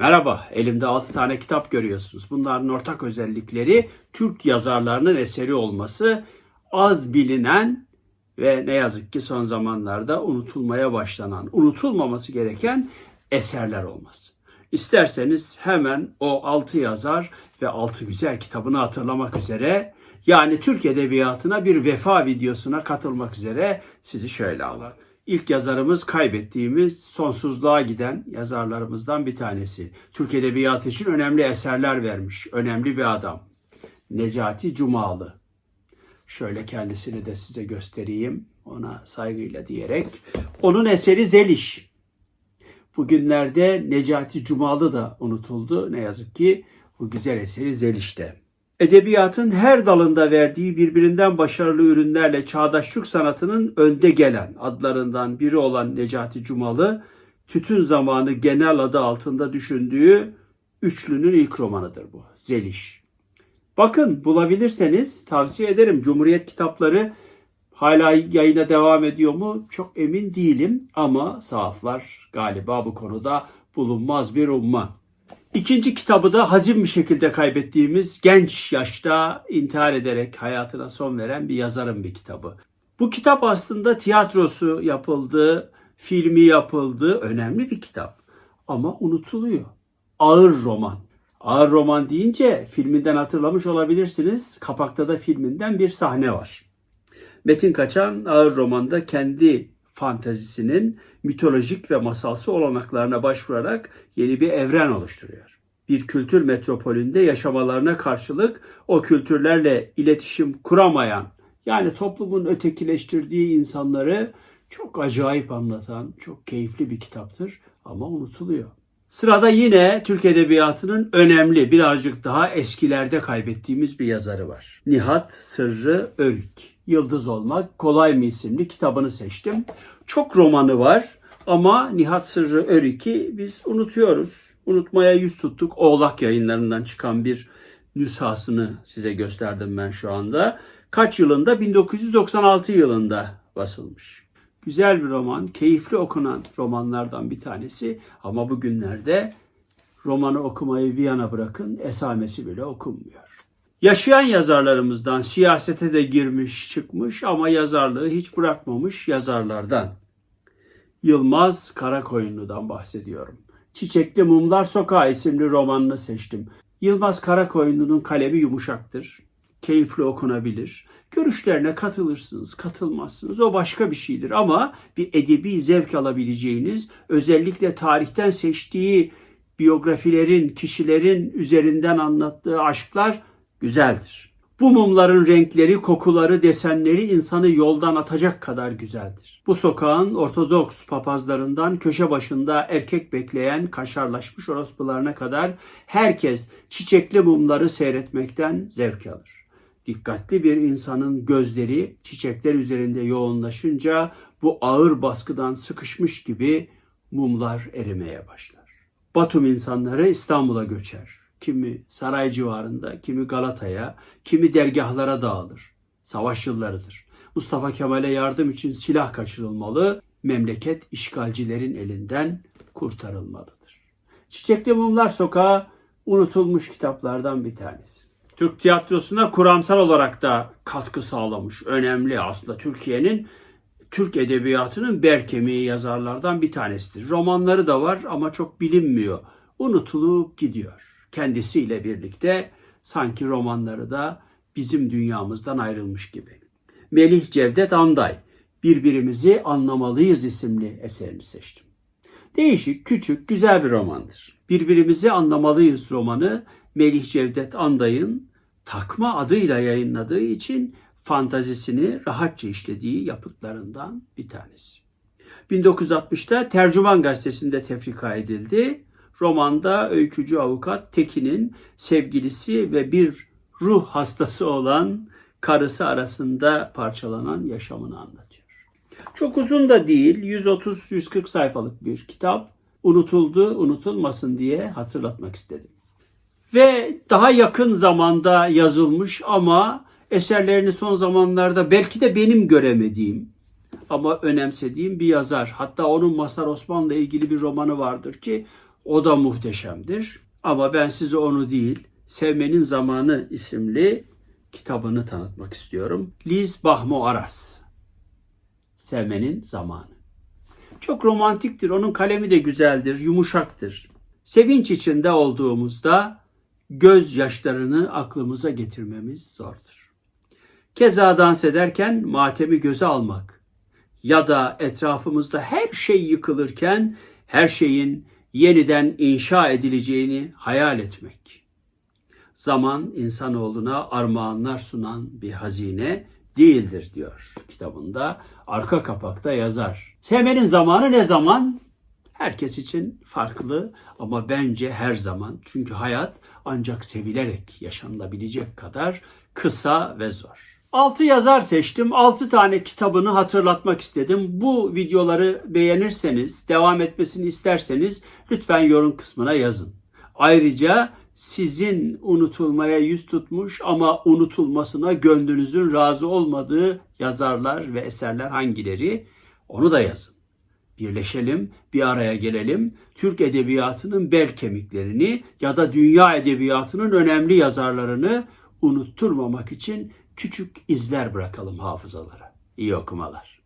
Merhaba, elimde 6 tane kitap görüyorsunuz. Bunların ortak özellikleri Türk yazarlarının eseri olması, az bilinen ve ne yazık ki son zamanlarda unutulmaya başlanan, unutulmaması gereken eserler olması. İsterseniz hemen o 6 yazar ve 6 güzel kitabını hatırlamak üzere yani Türk Edebiyatı'na bir vefa videosuna katılmak üzere sizi şöyle alalım. İlk yazarımız kaybettiğimiz sonsuzluğa giden yazarlarımızdan bir tanesi. Türk Edebiyatı için önemli eserler vermiş. Önemli bir adam. Necati Cumalı. Şöyle kendisini de size göstereyim. Ona saygıyla diyerek. Onun eseri Zeliş. Bugünlerde Necati Cumalı da unutuldu. Ne yazık ki bu güzel eseri Zeliş'te. Edebiyatın her dalında verdiği birbirinden başarılı ürünlerle çağdaş Türk sanatının önde gelen adlarından biri olan Necati Cumalı, tütün zamanı genel adı altında düşündüğü üçlünün ilk romanıdır bu. Zeliş. Bakın bulabilirseniz tavsiye ederim. Cumhuriyet kitapları hala yayına devam ediyor mu? Çok emin değilim ama sahaflar galiba bu konuda bulunmaz bir umma. İkinci kitabı da hazin bir şekilde kaybettiğimiz genç yaşta intihar ederek hayatına son veren bir yazarın bir kitabı. Bu kitap aslında tiyatrosu yapıldı, filmi yapıldı, önemli bir kitap. Ama unutuluyor. Ağır roman. Ağır roman deyince filminden hatırlamış olabilirsiniz. Kapakta da filminden bir sahne var. Metin Kaçan ağır romanda kendi fantezisinin mitolojik ve masalsı olanaklarına başvurarak yeni bir evren oluşturuyor. Bir kültür metropolünde yaşamalarına karşılık o kültürlerle iletişim kuramayan yani toplumun ötekileştirdiği insanları çok acayip anlatan çok keyifli bir kitaptır ama unutuluyor. Sırada yine Türk Edebiyatı'nın önemli birazcık daha eskilerde kaybettiğimiz bir yazarı var. Nihat Sırrı Örük. Yıldız Olmak Kolay mı isimli kitabını seçtim. Çok romanı var ama Nihat Sırrı Örük'ü biz unutuyoruz. Unutmaya yüz tuttuk. Oğlak yayınlarından çıkan bir nüshasını size gösterdim ben şu anda. Kaç yılında? 1996 yılında basılmış. Güzel bir roman, keyifli okunan romanlardan bir tanesi ama bugünlerde romanı okumayı bir yana bırakın esamesi bile okunmuyor. Yaşayan yazarlarımızdan siyasete de girmiş çıkmış ama yazarlığı hiç bırakmamış yazarlardan. Yılmaz Karakoyunlu'dan bahsediyorum. Çiçekli Mumlar Sokağı isimli romanını seçtim. Yılmaz Karakoyunlu'nun kalemi yumuşaktır. Keyifli okunabilir. Görüşlerine katılırsınız, katılmazsınız. O başka bir şeydir ama bir edebi zevk alabileceğiniz, özellikle tarihten seçtiği biyografilerin, kişilerin üzerinden anlattığı aşklar güzeldir. Bu mumların renkleri, kokuları, desenleri insanı yoldan atacak kadar güzeldir. Bu sokağın Ortodoks papazlarından köşe başında erkek bekleyen kaşarlaşmış orospularına kadar herkes çiçekli mumları seyretmekten zevk alır. Dikkatli bir insanın gözleri çiçekler üzerinde yoğunlaşınca bu ağır baskıdan sıkışmış gibi mumlar erimeye başlar. Batum insanları İstanbul'a göçer kimi saray civarında, kimi Galata'ya, kimi dergahlara dağılır. Savaş yıllarıdır. Mustafa Kemal'e yardım için silah kaçırılmalı, memleket işgalcilerin elinden kurtarılmalıdır. Çiçekli Mumlar Sokağı unutulmuş kitaplardan bir tanesi. Türk tiyatrosuna kuramsal olarak da katkı sağlamış. Önemli aslında Türkiye'nin Türk edebiyatının berkemiği yazarlardan bir tanesidir. Romanları da var ama çok bilinmiyor. Unutulup gidiyor kendisiyle birlikte sanki romanları da bizim dünyamızdan ayrılmış gibi. Melih Cevdet Anday, Birbirimizi Anlamalıyız isimli eserini seçtim. Değişik, küçük, güzel bir romandır. Birbirimizi Anlamalıyız romanı Melih Cevdet Anday'ın takma adıyla yayınladığı için fantazisini rahatça işlediği yapıtlarından bir tanesi. 1960'ta Tercüman Gazetesi'nde tefrika edildi Romanda öykücü avukat Tekin'in sevgilisi ve bir ruh hastası olan karısı arasında parçalanan yaşamını anlatıyor. Çok uzun da değil, 130-140 sayfalık bir kitap. Unutuldu, unutulmasın diye hatırlatmak istedim. Ve daha yakın zamanda yazılmış ama eserlerini son zamanlarda belki de benim göremediğim ama önemsediğim bir yazar. Hatta onun Masar Osman'la ilgili bir romanı vardır ki O da muhteşemdir. Ama ben size onu değil, Sevmenin Zamanı isimli kitabını tanıtmak istiyorum. Liz Bahmo Aras. Sevmenin Zamanı. Çok romantiktir. Onun kalemi de güzeldir, yumuşaktır. Sevinç içinde olduğumuzda gözyaşlarını aklımıza getirmemiz zordur. Keza dans ederken matemi göze almak ya da etrafımızda her şey yıkılırken her şeyin yeniden inşa edileceğini hayal etmek. Zaman insanoğluna armağanlar sunan bir hazine değildir diyor kitabında. Arka kapakta yazar. Sevmenin zamanı ne zaman? Herkes için farklı ama bence her zaman. Çünkü hayat ancak sevilerek yaşanılabilecek kadar kısa ve zor. Altı yazar seçtim. Altı tane kitabını hatırlatmak istedim. Bu videoları beğenirseniz, devam etmesini isterseniz lütfen yorum kısmına yazın. Ayrıca sizin unutulmaya yüz tutmuş ama unutulmasına gönlünüzün razı olmadığı yazarlar ve eserler hangileri? Onu da yazın. Birleşelim, bir araya gelelim. Türk edebiyatının bel kemiklerini ya da dünya edebiyatının önemli yazarlarını unutturmamak için küçük izler bırakalım hafızalara. İyi okumalar.